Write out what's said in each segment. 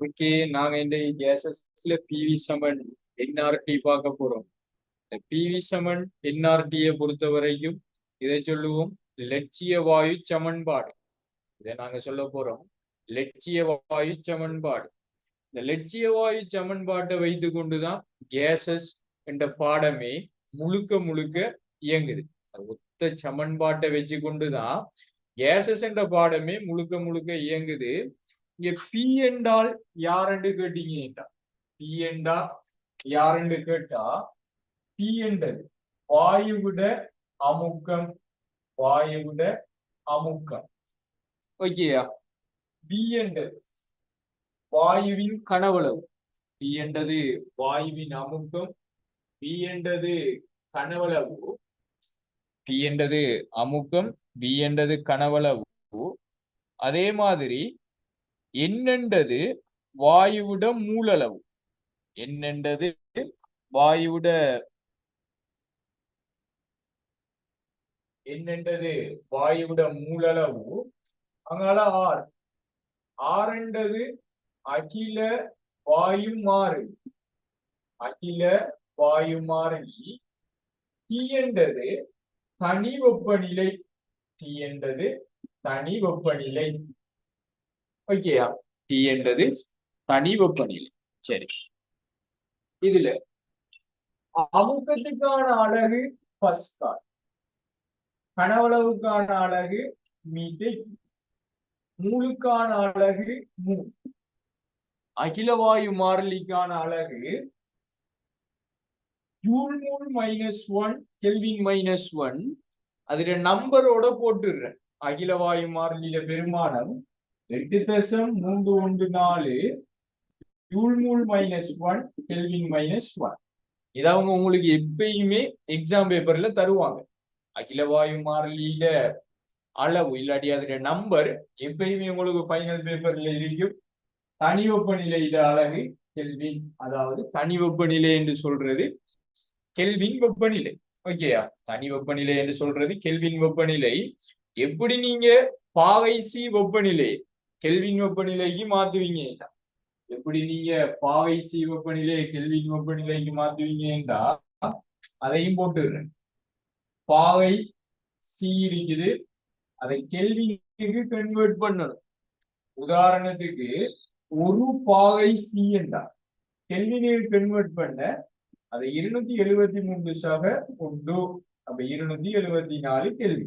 இன்னைக்கு நாங்க இந்த எஸ்எஸ்ல பிவி சமன் என்ஆர்டி பார்க்க போறோம். இந்த பிவி சமன் என்ஆர்டியை பொறுத்த வரைக்கும் இதை சொல்லுவோம். லட்சிய வாயு சமன்பாடு. இதை நாங்க சொல்ல போறோம். லட்சிய வாயு சமன்பாடு. இந்த லட்சிய வாயு சமன்பாட்டை வைத்து கொண்டுதான் கேசஸ் என்ற பாடமே முழுக்க முழுக்க இயங்குது. ஒத்த சமன்பாட்டை வச்சு கொண்டுதான் கேசஸ் என்ற பாடமே முழுக்க முழுக்க இயங்குது. இங்க பி என்றால் யாரென்று கேட்டீங்க? பி என்றா யாரென்று கேட்டா? பி என்றது. வாயுவிட அமுக்கம் வாயுவிட அமுக்கம். ஓகேயா பி என்றது. வாயுவின் கனவளவு. பி என்றது வாயுவின் அமுக்கம். பி என்றது கனவளவு. பி என்றது அமுக்கம். பி என்றது கனவளவு. அதே மாதிரி என்னென்றது வாயுவிட மூலளவு. என்னென்றது வாயுவிட என்னென்றது வாயுவிட மூலளவு? அதனால ஆர். ஆறுன்றது அகில வாயு மாறு அகில வாயு மாறிலி டி என்றது தனி வெப்பநிலை. டி என்றது தனி வெப்பநிலை. ஓகேயா? டி என்றது தனி வெப்பநிலை. சரி. இதுல அமுக்கத்துக்கான அழகு பஸ்கால் கனவளவுக்கான அழகு மீட்டர் மூலுக்கான அழகு மூ. அகிலவாயு மாறிலிக்கான அழகு joule mole minus one kelvin minus one அதுல நம்பரோட போட்டுடுறேன். அகிலவாயு மாறிலியில பெருமானம். எட்டு தசம் மூன்று ஒன்று நாலு. Joule mole minus one kelvin minus one இதை அவங்க உங்களுக்கு எப்பயுமே எக்ஸாம் பேப்பர்ல தருவாங்க. அகிலவாயு மாறிலியில அளவு இல்லாட்டி அதுல நம்பர் எப்பயுமே உங்களுக்கு ஃபைனல் பேப்பர்ல இருக்கும். தனி வெப்பநிலையில அழகு கெல்வின் அதாவது தனி வெப்பநிலை என்று சொல்றது கெல்வின் வெப்பநிலை ஓகேயா தனி வெப்பநிலை என்று சொல்றது கெல்வின் வெப்பநிலை எப்படி நீங்க பாகைசி வெப்பநிலை கெல்வின் வெப்பநிலைக்கு மாத்துவீங்க எப்படி நீங்க பாவை சி வெப்பநிலை கெல்வின் வெப்பநிலைக்கு மாத்துவீங்கன்றா அதையும் போட்டுடுறேன் பாவை சி இருக்குது அதை கெல்வினுக்கு கன்வெர்ட் பண்ணணும். உதாரணத்துக்கு ஒரு பாகை சி என்றா கெல்வினுக்கு கன்வெர்ட் பண்ண அதை இருநூத்தி எழுபத்தி மூன்று சக உண்டு. அப்ப இருநூத்தி எழுபத்தி நாலு கெல்வி.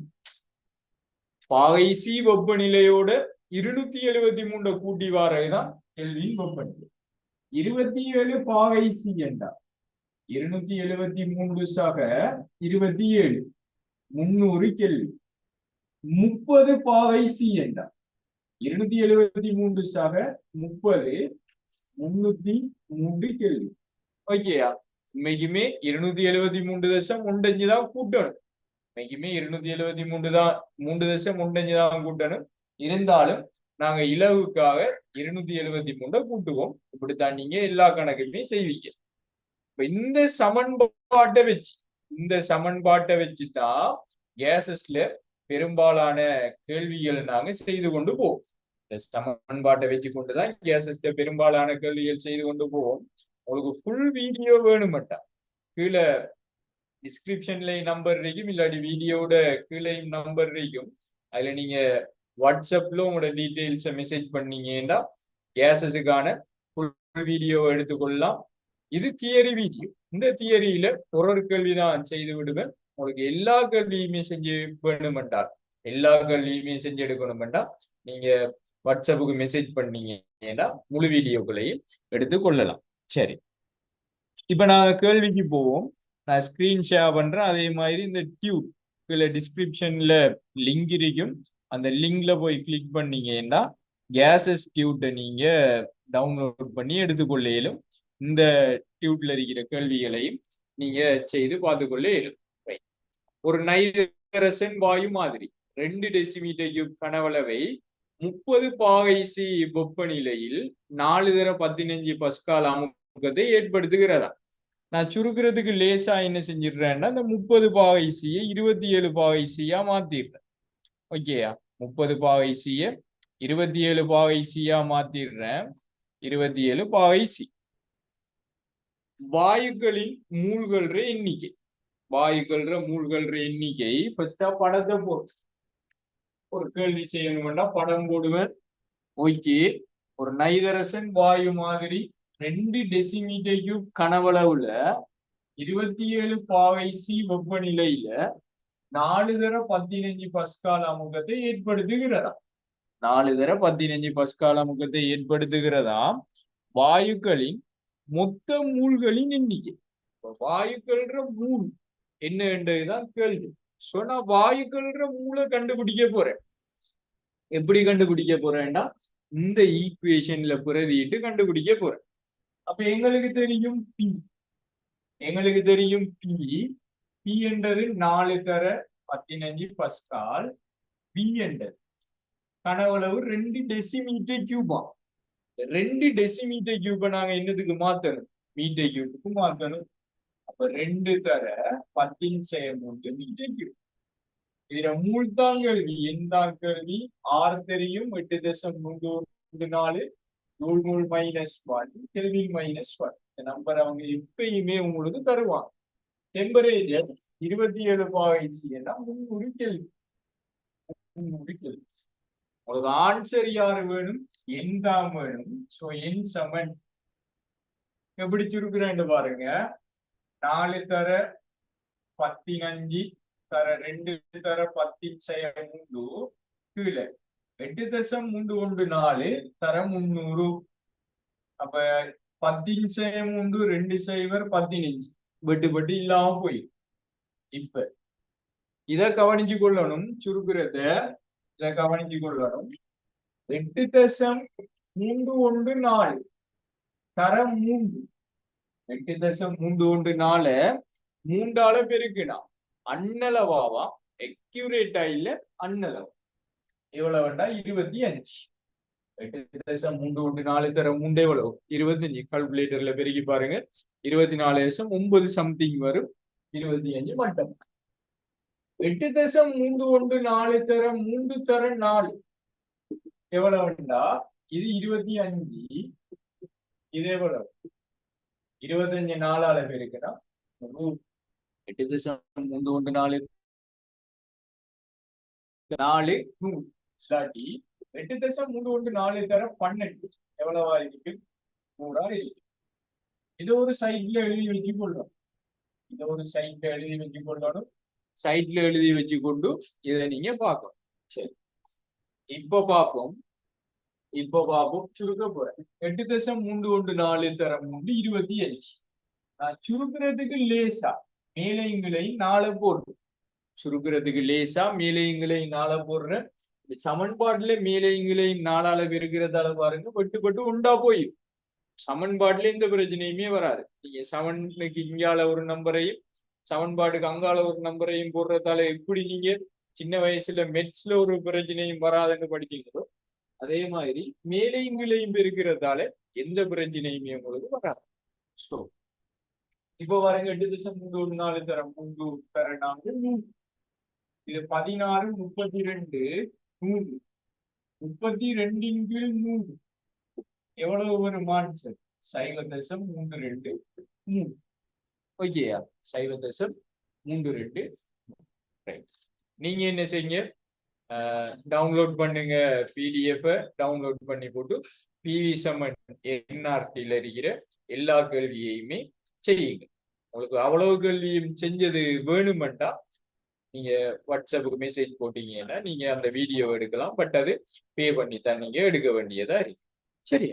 பாவை சி வெப்பநிலையோட இருநூத்தி எழுபத்தி மூன்று கூட்டி வாரதுதான் கெல்வின் வெப்பநிலை இருபத்தி ஏழு பாகை சி என்றார் இருநூத்தி எழுபத்தி மூன்று சக இருபத்தி ஏழு. முன்னூறு கெல்வி முப்பது பாவை சி என்றார் இருநூத்தி எழுபத்தி மூன்று சக முப்பது முன்னூத்தி மூன்று கேள்வி. ஓகேயா இன்னைக்குமே இருநூத்தி எழுபத்தி மூன்று தசம் ஒன்றஞ்சு தான் கூட்டணும். இன்னைக்குமே இருநூத்தி எழுபத்தி மூன்று தான் மூன்று தசம் ஒன்றஞ்சு தான் கூட்டணும். இருந்தாலும் நாங்க இலவுக்காக இருநூத்தி எழுபத்தி மூணு கூட்டுவோம். இப்படித்தான் நீங்க எல்லா கணக்குமே செய்வீங்க. இப்ப இந்த சமன்பாட்டை வச்சு இந்த சமன்பாட்டை வச்சுதான் கேசஸ்ல பெரும்பாலான கேள்விகள் நாங்க செய்து கொண்டு போவோம். இந்த சமன்பாட்டை வச்சு கொண்டுதான் கேசஸ்ல பெரும்பாலான கேள்விகள் செய்து கொண்டு போவோம். உங்களுக்கு ஃபுல் வீடியோ வேணுமட்டா? கீழே டிஸ்கிரிப்ஷன்ல நம்பர் இருக்கும் இல்லாட்டி வீடியோட கீழே நம்பர் இருக்கும் அதுல நீங்க வாட்ஸ்அப்ல உங்களோட டீட்டெயில்ஸை மெசேஜ் பண்ணீங்கன்னா கேசஸுக்கான ஃபுல் வீடியோ எடுத்துக்கொள்ளலாம். இது தியரி வீடியோ இந்த தியரியில ஒரு ஒரு கேள்வி தான் செய்து விடுவேன். உங்களுக்கு எல்லா கேள்வியுமே செஞ்சு வேணுமெண்டா எல்லா கேள்வியுமே செஞ்சு எடுக்கணுமெண்டா நீங்க வாட்ஸ்அப்புக்கு மெசேஜ் பண்ணீங்கன்னா முழு வீடியோக்களையும் எடுத்து கொள்ளலாம் சரி. இப்ப நான் கேள்விக்கு போவோம். நான் ஸ்கிரீன் ஷேர் பண்றேன். அதே மாதிரி இந்த டியூப் டிஸ்கிரிப்ஷன்ல லிங்க் இருக்கும். அந்த லிங்க்ல போய் கிளிக் பண்ணீங்கன்னா கேசஸ் டியூட்டை நீங்க டவுன்லோட் பண்ணி எடுத்துக்கொள்ள இயலும் இந்த டியூட்ல இருக்கிற கேள்விகளையும் நீங்க செய்து பார்த்துக்கொள்ள இயலும் ஒரு நைரசன் வாயு மாதிரி ரெண்டு டெசிமீட்டர் கியூப் கனவளவை முப்பது பாகைசி வெப்பநிலையில் நாலு தர பதினஞ்சு பஸ்கால் அமுக்கத்தை ஏற்படுத்துகிறதா? நான் சுருக்கிறதுக்கு லேசா என்ன செஞ்சிடுறேன்னா அந்த முப்பது பாகைசியை இருபத்தி ஏழு பாகைசியா மாத்திடுறேன். ஓகேயா முப்பது பாவைசிய இருபத்தி ஏழு பாவைசியா மாத்திடுறேன். இருபத்தி ஏழு பாவை சி வாயுக்களின் மூழ்கல்ற எண்ணிக்கை. வாயுக்கள்ற மூழ்கல்ற எண்ணிக்கை. ஃபர்ஸ்டா படத்தை போடு ஒரு கேள்வி செய்யணும்னா படம் போடுவேன். ஓகே. ஒரு நைதரசன் வாயு மாதிரி ரெண்டு டெசிமீட்டர் கியூப் கனவளவுல இருபத்தி ஏழு பாவை சி வெப்பநிலையில நாலு தர பதினஞ்சு பஸ்கால அமுகத்தை ஏற்படுத்துகிறதா? நாலு தர பதினஞ்சு பஸ்கால அமுகத்தை ஏற்படுத்துகிறதா? வாயுக்களின் மொத்த மூல்களின் எண்ணிக்கை. வாயுக்கள்ன்ற மூல் என்ன என்றதுதான் கேள்வி. சோ நான் வாயுக்கள்ன்ற மூளை கண்டுபிடிக்க போறேன் எப்படி கண்டுபிடிக்க போறேன்டா இந்த ஈக்குவேஷன்ல பிரதிட்டு கண்டுபிடிக்க போறேன் அப்ப எங்களுக்கு தெரியும் பி எங்களுக்கு தெரியும் பி பி என்றது நாலு தர பதினஞ்சு பஸ்கால் பி என்றது. கனவளவு ரெண்டு டெசிமீட்டர் கியூபா ரெண்டு டெசிமீட்டர் கியூபை நாங்க என்னதுக்கு மாத்தணும்? மீட்டர் கியூபுக்கு மாத்தணும். அப்ப ரெண்டு தர பத்தின் செய்ய மூன்று மீட்டர் கியூப் இதுல மூழ்தான் கல்வி எந்த கல்வி ஆறு தெரியும் எட்டு தசம் மூன்று நாலு. நூல் நூல் minus one kelvin minus one இந்த நம்பர் அவங்க எப்பயுமே உங்களுக்கு தருவாங்க. டெம்பரேச்சர் இருபத்தி ஏழு பாய்ச்சின்னா முன்னூறு கேள்வி உங்களுக்கு ஆன்சர் யாரு வேணும்? என் தான் வேணும். சோ என் சமன். எப்படி சுருக்குறேன்னு பாருங்க. நாலு தர பத்தினஞ்சு தர ரெண்டு தர பத்தி செய்ய மூன்று கீழே. எட்டு தசம் மூன்று ஒன்று நாலு தர முன்னூறு அப்ப பத்தின் செய்ய மூன்று ரெண்டு சைவர் பதினஞ்சு வெட்டு இல்லாம போய். இப்ப இத கவனிச்சு கொள்ளணும் சுருக்கிறத இத கவனிச்சு கொள்ளணும். எட்டு தசம் மூன்று ஒன்று நாலு. தரம் மூன்று. எட்டு தசம் மூன்று ஒன்று நாலு மூன்றால பெருக்கினா அன்னளவாவா எக்யூரேட்டா இல்ல அன்னளவா எவ்வளவுண்டா? இருபத்தி அஞ்சு. எட்டு தசம் மூன்று ஒன்று நாலு தரம் மூன்று எவ்வளவு? இருபத்தஞ்சு. கால்குலேட்டர்ல பெருக்கி பாருங்க. இருபத்தி நாலு தசம் ஒன்பது சம்திங் வரும். இருபத்தி அஞ்சு மட்டும். எட்டு தசம் மூன்று ஒன்று நாலு தரம் மூன்று தரம் நாலு. எவ்வளவுண்டா? இது இருபத்தி அஞ்சு இது எவ்வளவு? இருபத்தஞ்சு அளவு இருக்குன்னா எட்டு தசம் மூன்று ஒன்று நாலு. நாலு. நூறு இல்லாட்டி எட்டு தசம் மூன்று ஒன்று நாலு தர பன்னெண்டு. எவ்வளவா இருக்கு? நூறா இருக்கு. இது ஒரு சைட்ல எழுதி வச்சு கொள்ளும் இதை ஒரு சைட்ல எழுதி வச்சு கொள்ளணும் சைட்ல எழுதி வச்சு கொண்டு இதை நீங்க பார்க்கணும் சரி இப்ப பார்ப்போம் இப்ப பார்ப்போம் சுருக்க போறேன் எட்டு தசம் மூன்று ஒன்று நாலு தரம் மூன்று இருபத்தி அஞ்சு நான் சுருக்குறதுக்கு லேசா மேலைங்களை நாலு போடுறேன் சுருக்குறதுக்கு லேசா மேலைங்களை நாளை போடுறேன் இந்த சமன்பாட்டுல மேலைங்களை நாலால பெருக்கிறதால பாருங்க பட்டு பட்டு உண்டா போயிடும் சமன்பாட்டுல எந்த பிரச்சனையுமே வராது. நீங்க சமனுக்கு இங்கால ஒரு நம்பரையும் சமன்பாடுக்கு அங்கால ஒரு நம்பரையும் போடுறதால எப்படி நீங்க சின்ன வயசுல மெட்ஸ்ல ஒரு பிரச்சனையும் வராதுன்னு படிச்சீங்களோ அதே மாதிரி மேலையும் கீழையும் இருக்கிறதால எந்த பிரச்சனையுமே உங்களுக்கு வராது. ஸோ இப்போ பாருங்க எட்டு திசம் மூன்று ஒரு நாலு தரம் மூன்று தர நாலு நூறு இது பதினாறு முப்பத்தி ரெண்டு நூறு முப்பத்தி ரெண்டின் கீழ் நூறு எவ்வளவு ஒரு ஆன்சர் சைவ தசம் மூன்று ரெண்டு மூணு ஓகேயா சைவ தசம் மூன்று ரெண்டு ரைட் நீங்க என்ன செய்யுங்க? டவுன்லோட் பண்ணுங்க பிடிஎஃப் டவுன்லோட் பண்ணி போட்டு பிவி சமன் என்ஆர்டியில் இருக்கிற எல்லா கேள்வியையுமே செய்யுங்க. உங்களுக்கு அவ்வளவு கேள்வியும் செஞ்சது வேணுமெண்டா நீங்க வாட்ஸ்அப்புக்கு மெசேஜ் போட்டீங்கன்னா நீங்க அந்த வீடியோ எடுக்கலாம். பட் அது பே பண்ணி தான் நீங்க எடுக்க வேண்டியதா இருக்கு. சரி